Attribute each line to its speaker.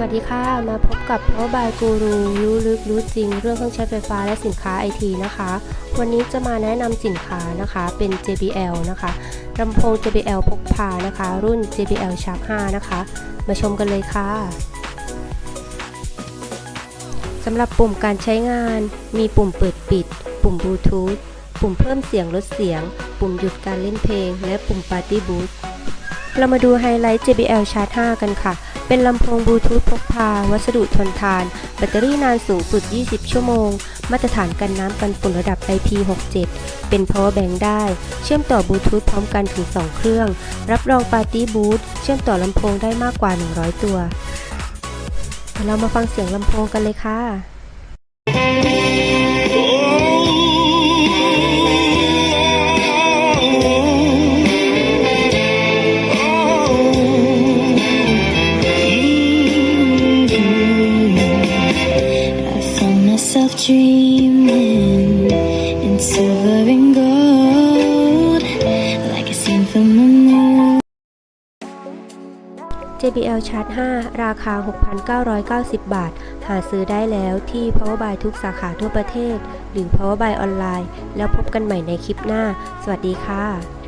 Speaker 1: วัสดีค่ะ มาพบกับพ่อบายกูรูรู้ลึกรู้จริง เรื่องเครื่องใช้ไฟฟ้าและสินค้าไอทีนะคะ วันนี้จะมาแนะนำสินค้านะคะเป็น JBL นะคะลำโพง JBL พกพานะคะ รุ่น JBL Sharp 5นะคะ มาชมกันเลยค่ะสำหรับปุ่มการใช้งาน มีปุ่มเปิดปิด ปุ่มบลูทูธปุ่มเพิ่มเสียงลดเสียง ปุ่มหยุดการเล่นเพลง และปุ่ม Party Boost เรามาดูไฮไลท์ JBL Charge 5กันค่ะ เป็นลำโพงบลูทูธพกพา วัสดุทนทาน แบตเตอรี่นานสูงสุด 20 ชั่วโมง มาตรฐานกันน้ำกันฝุ่นระดับ IP67 เป็น power bank ได้ เชื่อมต่อบลูทูธพร้อมกันถึง 2 เครื่อง รับรองปาร์ตี้บูธเชื่อมต่อลำโพงได้มากกว่า 100 ตัว เรามาฟังเสียงลำโพงกันเลยค่ะ
Speaker 2: myself dreaming in silver and gold, like a scene from a movie.
Speaker 1: JBL Charge 5 ราคา 6,990 บาท หาซื้อได้แล้วที่ Power by ทุกสาขาทั่วประเทศ หรือ Power by ออนไลน์ แล้วพบกันใหม่ในคลิปหน้า สวัสดีค่ะ